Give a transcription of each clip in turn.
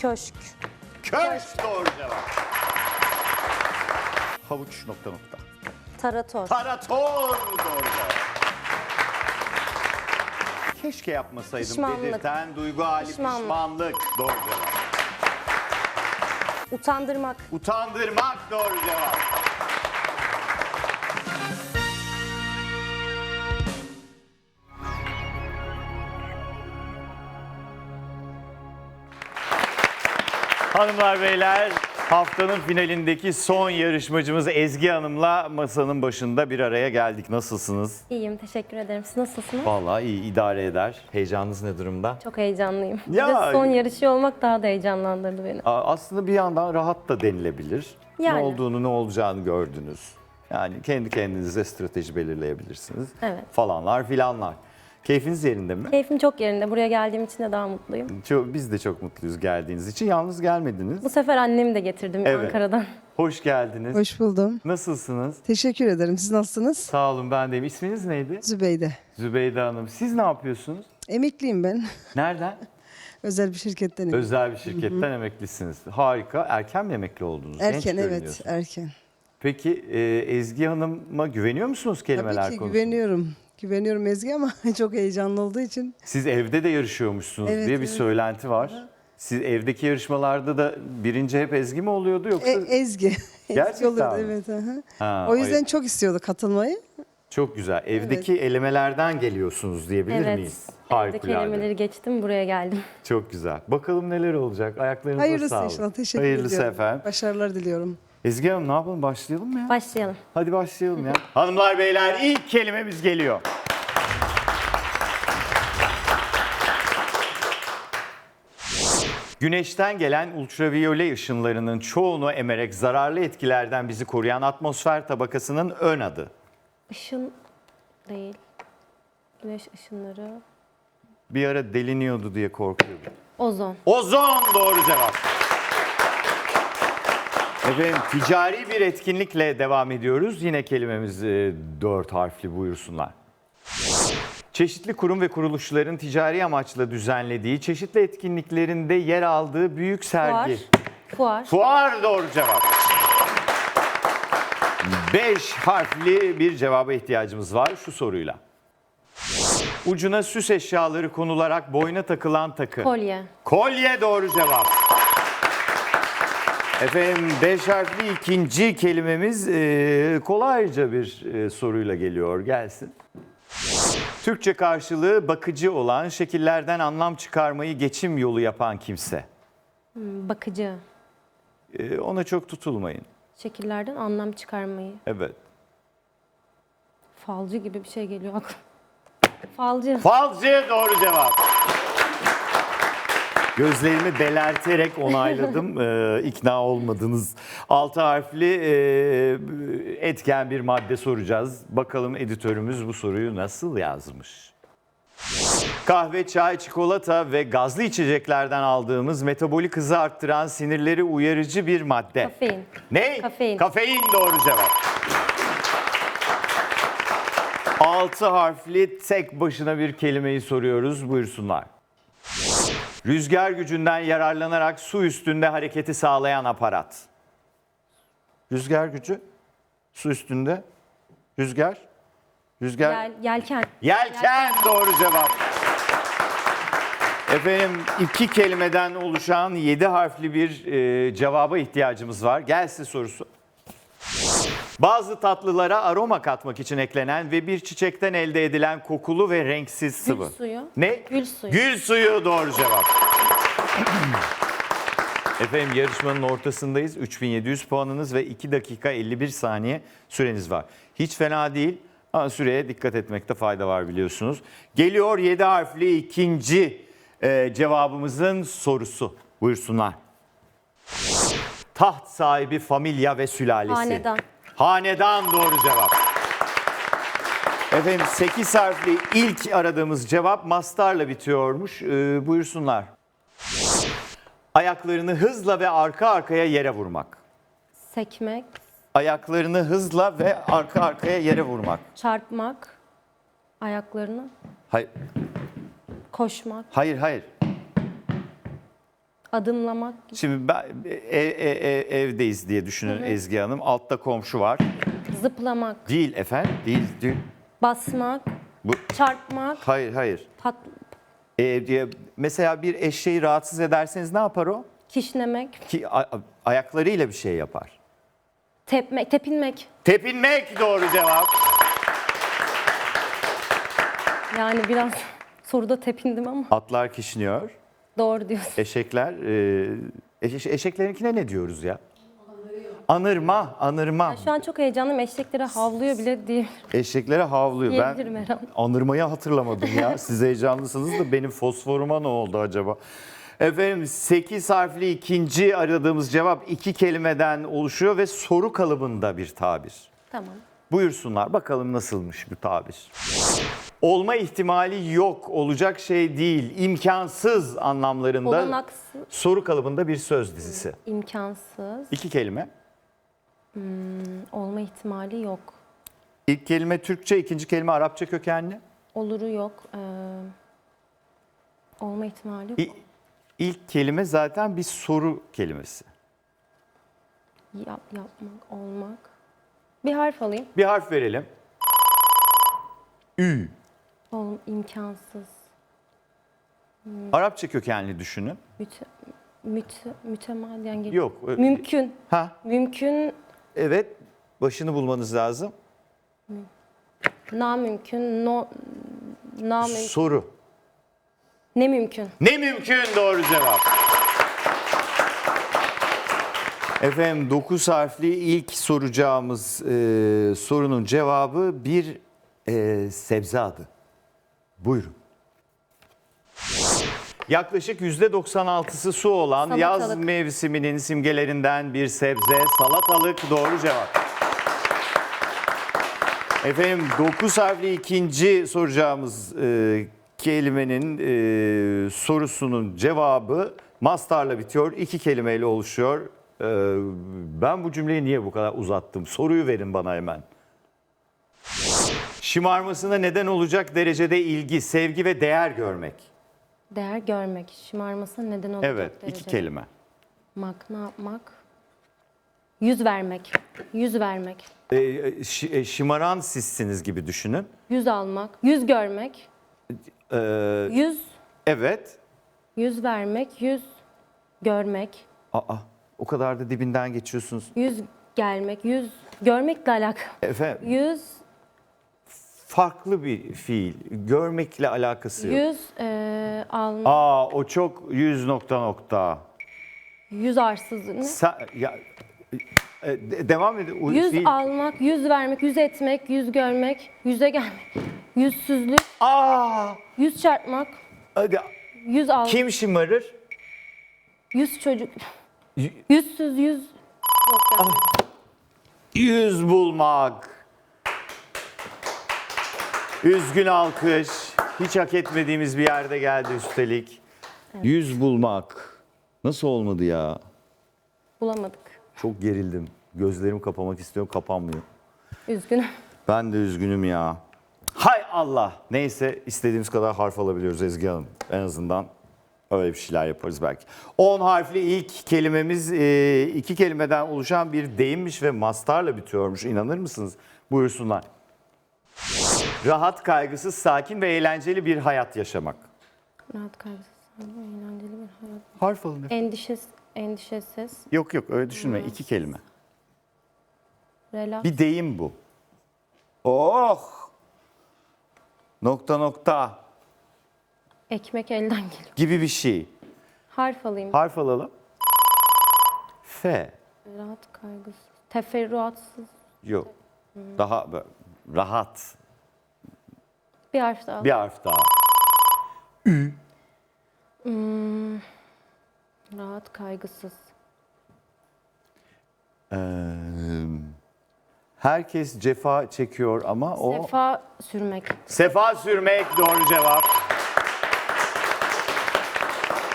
Köşk. Köşk doğru cevap. Havuç nokta nokta. Tarator. Tarator doğru cevap. Keşke yapmasaydım Pişmanlık. dedirten duygu hali Pişmanlık. pişmanlık. Doğru cevap. Utandırmak. Utandırmak doğru cevap. Hanımlar beyler haftanın finalindeki son yarışmacımız Ezgi Hanım'la masanın başında bir araya geldik. Nasılsınız? İyiyim, teşekkür ederim. Siz nasılsınız? Vallahi iyi idare eder. Heyecanınız ne durumda? Çok heyecanlıyım. Ya- Bir de son yarışıyor olmak daha da heyecanlandırdı beni. A- Aslında bir yandan rahat da denilebilir. Ne Yani. olduğunu ne olacağını gördünüz. Yani kendi kendinize strateji belirleyebilirsiniz. Evet. Falanlar filanlar. Keyfiniz yerinde mi? Keyfim çok yerinde. Buraya geldiğim için de daha mutluyum. Çok, biz de çok mutluyuz geldiğiniz için. Yalnız gelmediniz. Bu sefer annemi de getirdim Evet. Ankara'dan. Hoş geldiniz. Hoş buldum. Nasılsınız? Teşekkür ederim. Siz nasılsınız? Sağ olun ben deyim. İsminiz neydi? Zübeyde. Zübeyde Hanım. Siz ne yapıyorsunuz? Emekliyim ben. Nereden? Özel bir şirketten Özel bir şirketten emeklisiniz. Harika. Erken mi emekli oldunuz? Genç Erken evet, görünüyorsunuz. erken. Peki e, Ezgi Hanım'a güveniyor musunuz kelimeler Tabii ki konusunda? güveniyorum. Güveniyorum Ezgi ama çok heyecanlı olduğu için. Siz evde de yarışıyormuşsunuz Evet, diye bir evet. söylenti var. Siz evdeki yarışmalarda da birinci hep Ezgi mi oluyordu yoksa? E, Ezgi. Ezgi Gerçekten olurdu mi? evet. aha. Ha, o yüzden çok istiyordu katılmayı. çok güzel. Evdeki elemelerden geliyorsunuz diyebilir evet. miyiz? Evde Harikulade. kelimeleri geçtim, buraya geldim. Çok güzel. Bakalım neler olacak. Ayaklarınıza Hayırlısı sağlık. inşallah. Teşekkür Hayırlısı ediyorum. efendim. Başarılar diliyorum. Ezgi Hanım ne yapalım başlayalım mı ya? Başlayalım. Hadi başlayalım ya. Hanımlar beyler ilk kelimemiz geliyor. Güneşten gelen ultraviyole ışınlarının çoğunu emerek zararlı etkilerden bizi koruyan atmosfer tabakasının ön adı. Işın değil. Güneş ışınları. Bir ara deliniyordu diye korkuyordum. Ozon. Ozon doğru cevap. Efendim ticari bir etkinlikle devam ediyoruz. Yine kelimemiz e, dört harfli buyursunlar. Çeşitli kurum ve kuruluşların ticari amaçla düzenlediği çeşitli etkinliklerinde yer aldığı büyük sergi. Fuar. Fuar. Doğru cevap. Beş harfli bir cevaba ihtiyacımız var şu soruyla. Ucuna süs eşyaları konularak boyna takılan takı. Kolye. Kolye doğru cevap. Efendim beş harfli ikinci kelimemiz e, kolayca bir e, soruyla geliyor. Gelsin. Türkçe karşılığı bakıcı olan, şekillerden anlam çıkarmayı geçim yolu yapan kimse. Bakıcı. E, ona çok tutulmayın. Şekillerden anlam çıkarmayı. Evet. Falcı gibi bir şey geliyor aklıma. Falcı. Falcı doğru cevap. Gözlerimi belerterek onayladım. Ee, ikna olmadınız. Altı harfli e, etken bir madde soracağız. Bakalım editörümüz bu soruyu nasıl yazmış? Kahve, çay, çikolata ve gazlı içeceklerden aldığımız metabolik hızı arttıran sinirleri uyarıcı bir madde. Kafein. Ne? Kafein. Kafein doğru cevap. Altı harfli tek başına bir kelimeyi soruyoruz. Buyursunlar. Rüzgar gücünden yararlanarak su üstünde hareketi sağlayan aparat. Rüzgar gücü. Su üstünde. Rüzgar. Rüzgar. Yel, yelken. Yelken doğru cevap. Efendim iki kelimeden oluşan yedi harfli bir e, cevaba ihtiyacımız var. Gelsin sorusu. Bazı tatlılara aroma katmak için eklenen ve bir çiçekten elde edilen kokulu ve renksiz sıvı. suyu. Ne? Gül suyu. Gül suyu doğru cevap. Efendim yarışmanın ortasındayız. 3700 puanınız ve 2 dakika 51 saniye süreniz var. Hiç fena değil ama süreye dikkat etmekte fayda var biliyorsunuz. Geliyor 7 harfli ikinci e, cevabımızın sorusu. Buyursunlar. Taht sahibi familya ve sülalesi. Hanedan. Hanedan doğru cevap. Efendim 8 harfli ilk aradığımız cevap mastarla bitiyormuş. Ee, buyursunlar. Ayaklarını hızla ve arka arkaya yere vurmak. Sekmek. Ayaklarını hızla ve arka arkaya yere vurmak. Çarpmak. Ayaklarını. Hayır, Koşmak. hayır, hayır. Adımlamak. Şimdi ben, e- e- e- evdeyiz diye düşünün Ezgi Hanım. Altta komşu var. Zıplamak. Değil efendim. Değil. değil. Basmak. Bu, Çarpmak. hayır hayır. Tat, E, diye, mesela bir eşeği rahatsız ederseniz ne yapar o? kişnemek. Ki a- ayaklarıyla bir şey yapar. Tepmek. Tepinmek. Tepinmek doğru cevap. Yani biraz soruda tepindim ama Atlar kişniyor. Doğru diyorsun. Eşekler, e, eş- eşeklerinkine ne diyoruz ya? Anırma, anırma. Şu an çok heyecanlıyım. Eşeklere havlıyor bile diye. Eşeklere havlıyor. Ben Diyebilirim herhalde. anırmayı hatırlamadım ya. Siz heyecanlısınız da benim fosforuma ne oldu acaba? Efendim 8 harfli ikinci aradığımız cevap iki kelimeden oluşuyor ve soru kalıbında bir tabir. Tamam. Buyursunlar bakalım nasılmış bu tabir. Olma ihtimali yok, olacak şey değil, imkansız anlamlarında Olanaksız, soru kalıbında bir söz dizisi. imkansız, İki kelime. olma ihtimali yok. İlk kelime Türkçe, ikinci kelime Arapça kökenli. Oluru yok. Ee, olma ihtimali yok. İ- İlk kelime zaten bir soru kelimesi. Yap, yapmak, olmak. Bir harf alayım. Bir harf verelim. Ü. Ol, imkansız. Arapça kökenli düşünün. Müte, müte, mütemadiyen geliyor. Yok. ö- Mümkün. Ha, Mümkün, evet. Başını bulmanız lazım. namümkün, no, namümkün. Soru. Ne mümkün? Ne mümkün doğru cevap. Efendim 9 harfli ilk soracağımız e, sorunun cevabı bir e, sebze adı. Buyurun. Yaklaşık %96'sı su olan yaz Salatalık. mevsiminin simgelerinden bir sebze salatalık doğru cevap. Efendim 9 harfli ikinci soracağımız e, kelimenin e, sorusunun cevabı mastarla bitiyor. İki kelimeyle oluşuyor. E, ben bu cümleyi niye bu kadar uzattım? Soruyu verin bana hemen. Şımarmasına neden olacak derecede ilgi, sevgi ve değer görmek. Değer görmek, şımarmasına neden olacak Evet, iki derecede. kelime. Mak, ne yapmak? Yüz vermek, yüz vermek. E, şi- e, şımaran sizsiniz gibi düşünün. Yüz almak, yüz görmek, E, yüz, evet. yüz vermek, yüz görmek, Aa, o kadar da dibinden geçiyorsunuz. yüz gelmek, yüz görmekle alakalı. Efendim, Yüz, farklı bir fiil. Görmekle alakası yok. yüz e, almak, Aa o çok yüz nokta nokta. yüz arsız, ne? Sen, ya, e, de- devam edin. O Yüz fiil- almak, yüz vermek, yüz etmek, yüz görmek, yüze gelmek, yüzsüzlük, Aa, yüz çarpmak, hadi. yüz al, Kim şımarır? yüz çocuk, Y- yüzsüz, yüz yok ya. Yüz bulmak. Üzgün alkış. Hiç hak etmediğimiz bir yerde geldi üstelik. Yüz bulmak. Nasıl olmadı ya? bulamadık. Çok gerildim. Gözlerimi kapamak istiyorum, kapanmıyor. Üzgünüm. Ben de üzgünüm ya. Hay Allah. Neyse istediğimiz kadar harf alabiliyoruz Ezgi Hanım. En azından öyle bir şeyler yaparız belki. 10 harfli ilk kelimemiz e, iki kelimeden oluşan bir deyimmiş ve mastarla bitiyormuş. İnanır mısınız? Buyursunlar. Rahat, kaygısız, sakin ve eğlenceli bir hayat yaşamak. Rahat kaygısız, eğlenceli bir hayat. Harf alın. Endişesiz, endişesiz, Yok yok öyle düşünme. İki kelime. relax, Bir deyim bu. Oh! Nokta nokta ekmek elden geliyor. gibi bir şey. Harf alayım. Harf alalım. F. Rahat kaygısız, teferruatsız. Yok. Daha böyle rahat. Bir harf daha. Bir harf daha. Rahat kaygısız. Ee, herkes cefa çekiyor ama o Sefa sürmek. sefa sürmek doğru cevap.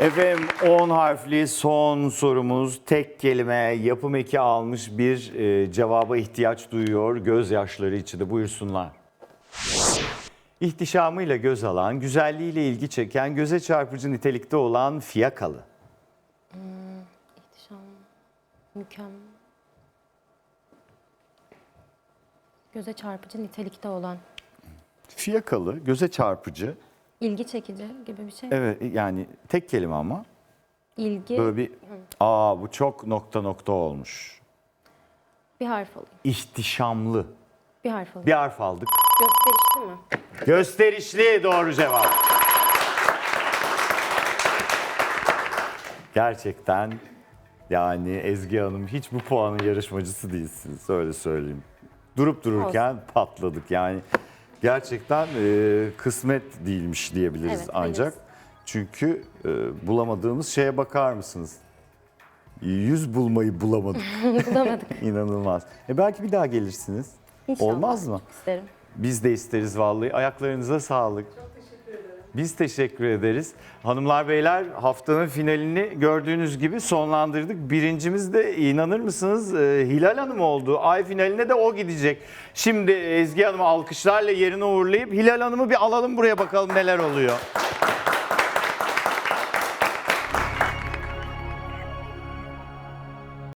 Efendim 10 harfli son sorumuz tek kelime yapım eki almış bir e, cevaba ihtiyaç duyuyor. Gözyaşları içinde buyursunlar. İhtişamıyla göz alan, güzelliğiyle ilgi çeken, göze çarpıcı nitelikte olan fiyakalı. ihtişam, mükemmel. Göze çarpıcı nitelikte olan, Fiyakalı, göze çarpıcı. ilgi çekici gibi bir şey. Evet yani tek kelime ama. İlgi, Böyle bir aa bu çok nokta nokta olmuş. bir harf alayım. İhtişamlı. Bir harf alayım. Bir harf aldık. Gösterişli mi? Gösterişli doğru cevap. Gerçekten yani Ezgi Hanım hiç bu puanın yarışmacısı değilsiniz öyle söyleyeyim. Durup dururken patladık yani. Gerçekten e, kısmet değilmiş diyebiliriz Evet, ancak. hayırlısı. Çünkü e, bulamadığımız şeye bakar mısınız? Yüz bulmayı bulamadık. Bulamadık. İnanılmaz. E belki bir daha gelirsiniz. İnşallah. Olmaz mı? Çok isterim. Biz de isteriz vallahi. Ayaklarınıza sağlık. Biz teşekkür ederiz. Hanımlar beyler haftanın finalini gördüğünüz gibi sonlandırdık. Birincimiz de inanır mısınız e, Hilal Hanım oldu. Ay finaline de o gidecek. Şimdi Ezgi Hanım'ı alkışlarla yerine uğurlayıp Hilal Hanım'ı bir alalım buraya bakalım neler oluyor.